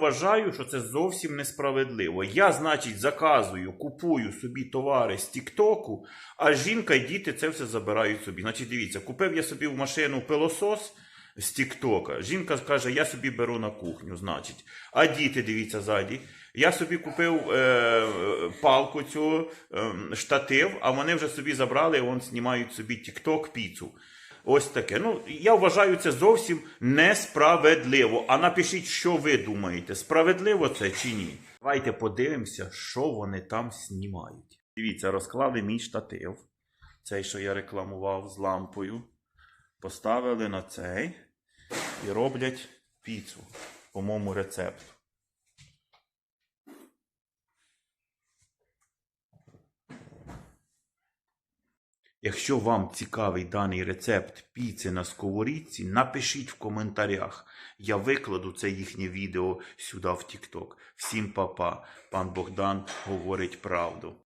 Вважаю, що це зовсім несправедливо. Я, значить, заказую, купую собі товари з Тіктоку, а жінка і діти це все забирають собі. Значить, дивіться, купив я собі в машину пилосос з Тіктока. Жінка каже, я собі беру на кухню, значить. А діти, дивіться ззаді. Я собі купив е, е, палку цю е, штатив, а вони вже собі забрали, і вон знімають собі Тікток піцу. Ось таке. Ну, я вважаю це зовсім несправедливо. А напишіть, що ви думаєте, справедливо це чи ні? Давайте подивимося, що вони там знімають. Дивіться, розклали мій штатив, цей, що я рекламував з лампою. Поставили на цей і роблять піцу по моєму рецепту. Якщо вам цікавий даний рецепт піци на сковорідці, напишіть в коментарях. Я викладу це їхнє відео сюди в TikTok. Всім па-па. Пан Богдан говорить правду.